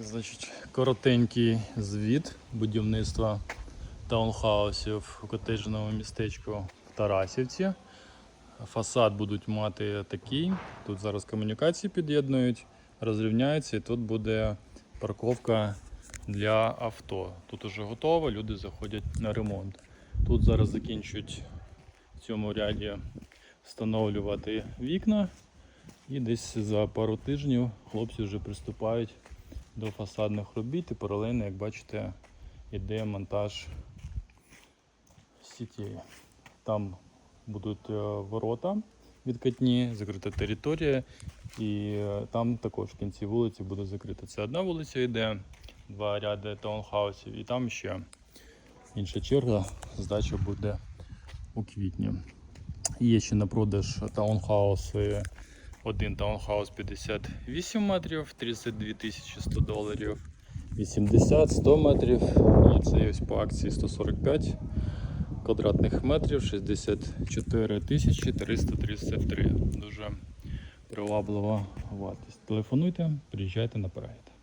Значить, коротенький звіт будівництва таунхаусів у котеджному містечку в Тарасівці. Фасад будуть мати такий. Тут зараз комунікації під'єднують, розрівняються, і тут буде парковка для авто. Тут уже готово, люди заходять на ремонт. Тут зараз закінчують в цьому ряді встановлювати вікна. І десь за пару тижнів хлопці вже приступають до фасадних робіт і паралельно, як бачите, йде монтаж сітей. Там будуть е, ворота відкатні, закрита територія, і е, там також в кінці вулиці буде закрита. Це одна вулиця йде, два ряди таунхаусів, і там ще інша черга. Здача буде у квітні. Є ще на продаж таунхауси. Один таунхаус 58 метрів, 32 тисячі 100 доларів, 80, 100 метрів. І це ось по акції 145 квадратних метрів, 64 тисячі 333. Дуже приваблива вартість. Телефонуйте, приїжджайте на перегляд.